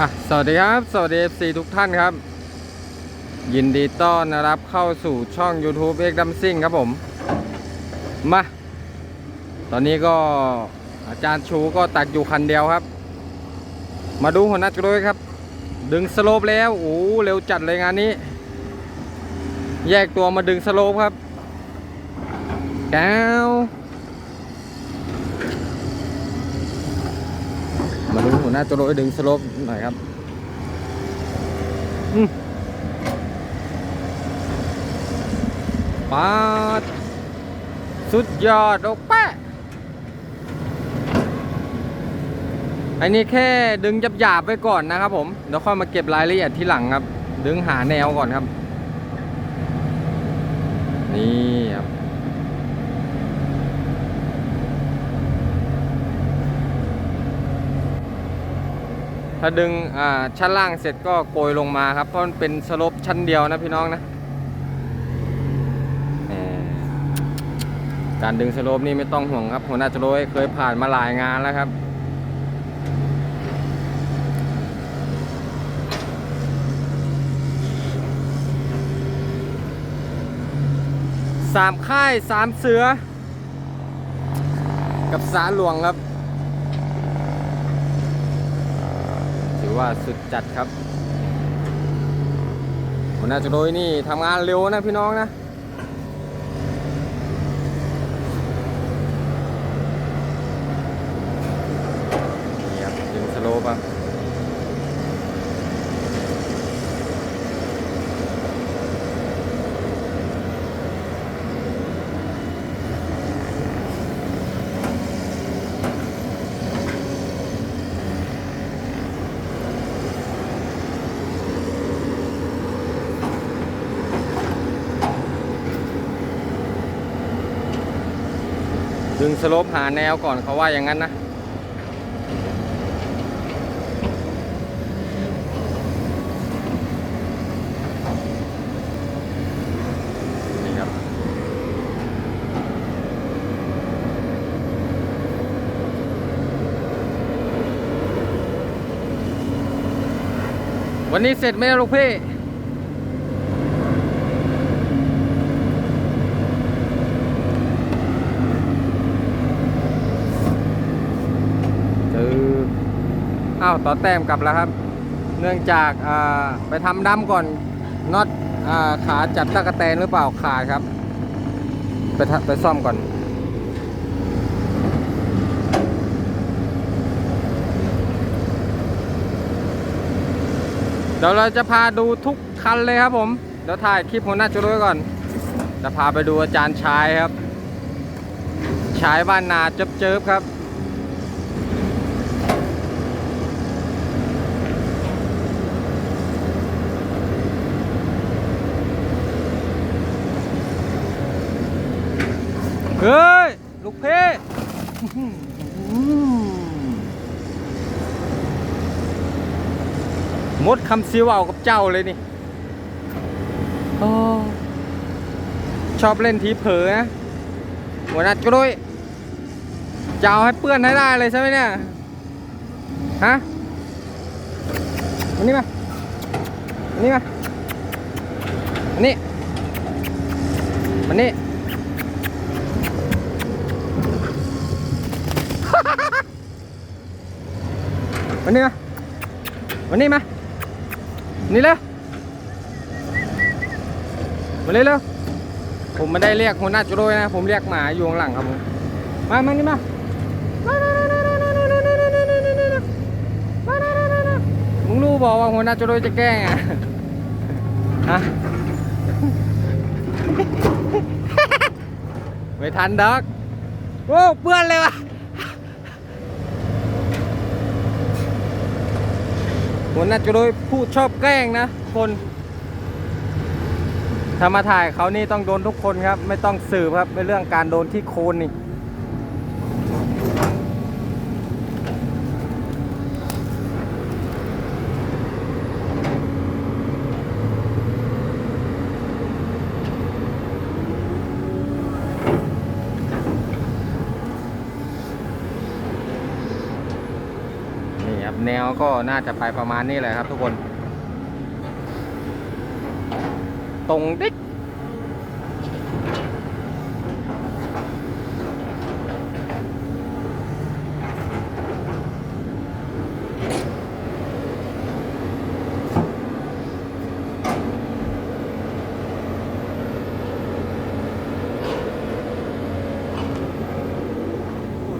อะสวัสดีครับ สวัสดี FC ทุกท่านครับ ยินดีต้อนรับเข้าสู่ช่อง YouTube เอกดัมซิ่งครับผม มา ตอนนี้ก็อาจารย์ชูก็ตักอยู่คันเดียวครับ มาดูหัวหน้าจุ้ยครับ ดึงสโลปแล้วโอ้โหเร็วจัดเลยงานนี้ แยกตัวมาดึงสโลปครับ แก้ว มาดูหัวหน้าโจโรยดึงสโลปหน่อยครับอืมปาดสุดยอดโอแปะอันนี้แค่ดึงหยาบๆไว้ก่อนนะครับผม เดี๋ยวค่อยมาเก็บรายละเอียดที่หลังครับ ดึงหาแนวก่อนครับ นี่ครับ ถ้าดึงอ่าชั้นล่างเสร็จก็โกยลงมาครับ เพราะมันเป็นสลบชั้นเดียวนะพี่น้องนะการดึงสโลปนี่ไม่ต้องห่วงครับหัวหน้าสโลปเคยผ่านมาหลายงานแล้วครับ สามค่ายสามเสือ กับสาหลวงครับ อว่าสุดจัดครับหัวหน้าจะโดยนี่ทำงานเร็วนะพี่น้องนะ นี่ครับดึงสโลปครับ ดึงสโลปหาแนวก่อนเขาว่าอย่างนั้นนะ นี่ครับ วันนี้เสร็จไหมลูกพี่ คือ อ้าวต่อแต้มกลับแล้วครับ เนื่องจากาไปทำดำก่อนน็อตอขาจับตะกะแตนหรือเปล่าขาดครับ ไปไปซ่อมก่อนเดี๋ยวเราจะพาดูทุกคันเลยครับผม เดี๋ยวถ่ายคลิปหัวหน้าจุ้ก่อน จะพาไปดูอาจารย์ชายครับ ชายบ้านนาเจิบๆครับ เฮ้ย ลูกเพ่มดคำซิวเอากับเจ้าเลยนี่ชอบเล่นทีเผลอนะหัวหน้าจุ้วยจะเอาให้เปื้อนให้ได้เลยใช่ไหมเนี่ย ฮะวันนี้มาวันนี้มาวันนี้วันนี้ วันนี้มาวันนี้มานี่เร็วมาเร็วเร็วผมไม่ได้เรียกหัวหน้าจุโรยนะ ผมเรียกหมาอยู่ข้างหลังครับผมมามานี่มามึงรู้บอกว่าหัวหน้าจุโรยจะแกล้งอะฮะไม่ทันดอกโอ้เปื้อนเลยวะ หัวหน้าจะโดยผู้ชอบแกล้งนะคนถ้ามาถ่ายเขานี่ต้องโดนทุกคนครับ ไม่ต้องสืบครับในเรื่องการโดนที่โคนนี่ นี่ ครับแน วก็น่าจะไปประมาณนี้แหละครับทุกคน ตรงดิ๊ก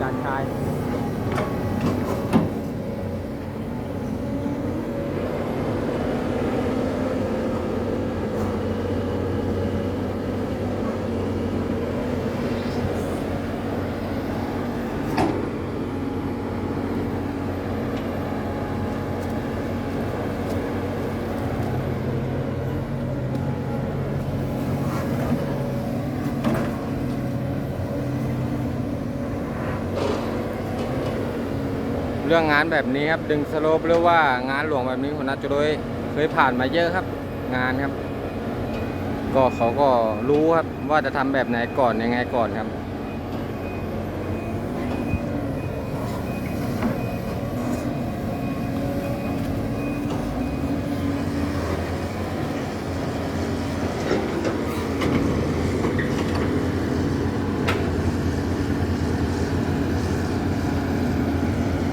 จานชาย เรื่องงานแบบนี้ครับ ดึงสโลปหรือว่างานหลวงแบบนี้คุณนัทจุ้ยเคยผ่านมาเยอะครับ งานครับ ก็เขาก็รู้ครับว่าจะทำแบบไหนก่อนยังไงก่อนครับ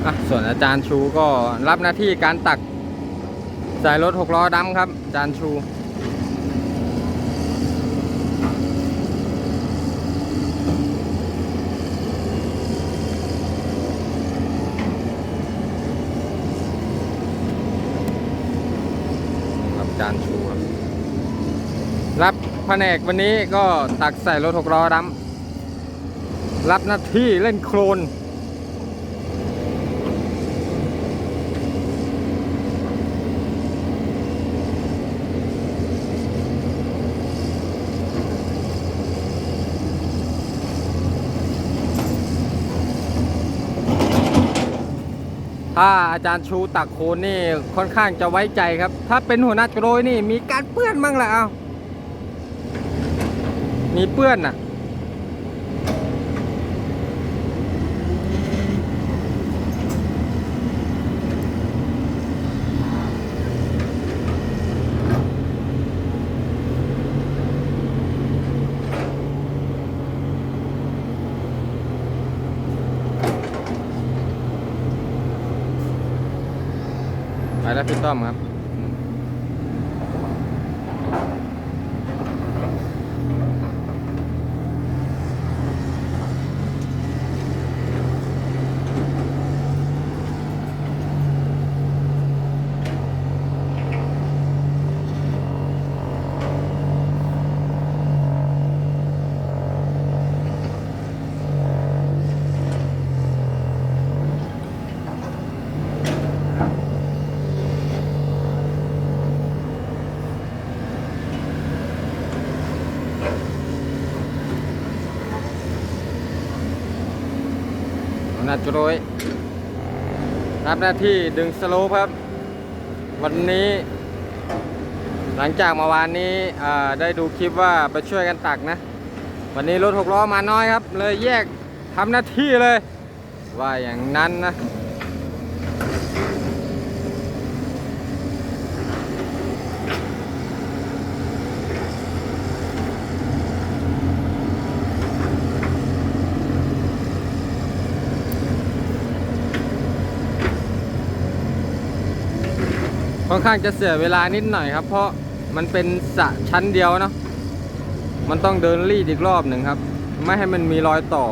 อะ ส่วนอาจารย์ชูก็รับหน้าที่การตักสายรถหกล้อดำครับ อาจารย์ชูรับอาจารย์ชูครับรับแผนกวันนี้ก็ตักใส่รถหกล้อดำรับหน้าที่เล่นโครน ถ้าอาจารย์ชูตักโคนนี่ค่อนข้างจะไว้ใจครับ ถ้าเป็นหัวหน้าโกรยนี่มีการเปื้อนบ้างแหละเอามีเปื้อนน่ะ พี่ต้อมครับาจรยรับหน้าที่ดึงสโลปครับ วันนี้ หลังจากเมื่อวานนี้ได้ดูคลิปว่าไปช่วยกันตักนะ วันนี้รถหกล้อมาน้อยครับ เลยแยกทำหน้าที่เลย ว่าอย่างนั้นนะ ค่อนข้างจะเสียเวลานิดหน่อยครับ เพราะมันเป็นสะชั้นเดียวเนาะมันต้องเดินรีดอีกรอบหนึ่งครับ ไม่ให้มันมีรอยต่อ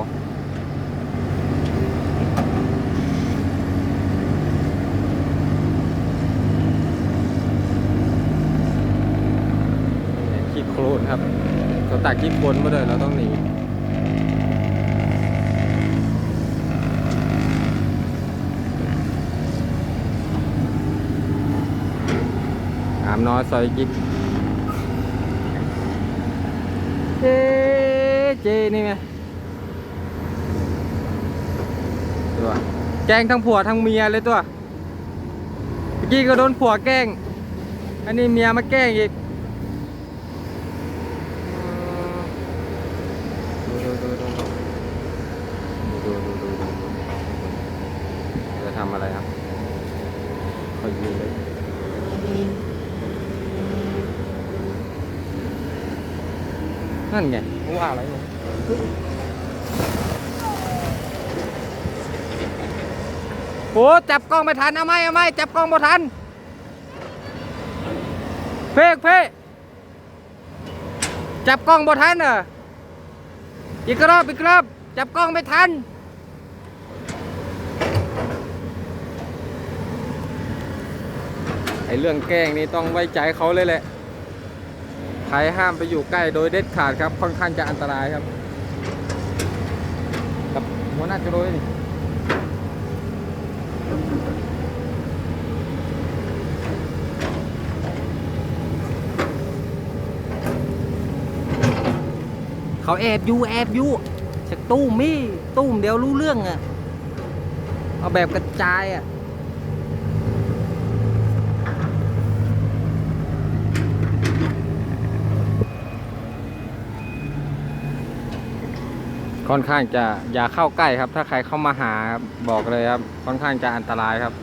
ขี้โคลนครับเขาตักขี้โคลนมาเลยเราต้องหนี น้อยซอยยิกเจเจนี่ไงตัวแกล้งทั้งผัวทั้งเมียเลยตัวเมื่อกี้ก็โดนผัวแกล้ง อันนี้เมียมาแกล้งอีกจะทำอะไรครับคอยืนเลย นั่นไงว่าอะไรวะโอ้จับกล้องไม่ทันเอาไหมเอาไหมจับกล้องไม่ทัน เพกเพกจับกล้องบ่ทันเหรออีกรอบอีกรอบจับกล้องไม่ทันไอเรื่องแกล้งนี่ต้องไว้ใจเขาเลยแหละ ใครห้ามไปอยู่ใกล้โดยเด็ดขาดครับ ค่อนข้างจะอันตรายครับกับหัวหน้าจะโดยนี่เขาแอบอยู่แอบอยู่จากตู้มมี่ตู้มเดียวรู้เรื่องอะเอาแบบกระจายอะ ค่อนข้างจะอย่าเข้าใกล้ครับ ถ้าใครเข้ามาหาบอกเลยครับ ค่อนข้างจะอันตรายครับ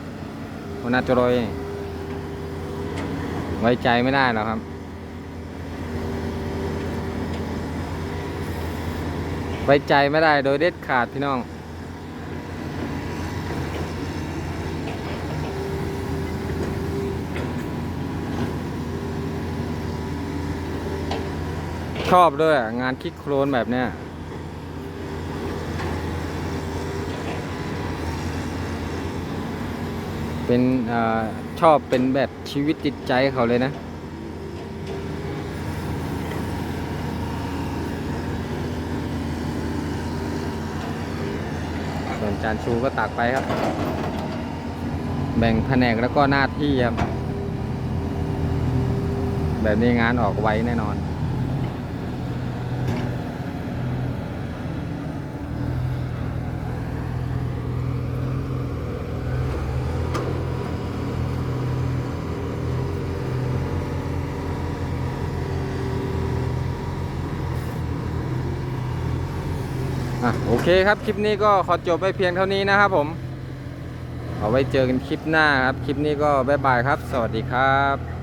หัวหนาจรอยไว้ใจไม่ได้หรอกครับไว้ใจไม่ได้โดยเด็ดขาดพี่น้อง ชอบด้วยงานคิดโครนแบบเนี้ย เป็นอชอบเป็นแบบชีวิตจิตใจเขาเลยนะส่วนจานชูก็ตักไปครับ แบ่งแผนกแล้วก็หน้าที่ครับแบบนี้งานออกไวแน่นอน โอเคครับ คลิปนี้ก็ขอจบไปเพียงเท่านี้นะครับผมเอาไว้เจอกันคลิปหน้าครับ คลิปนี้ก็บ๊ายบายครับ สวัสดีครับ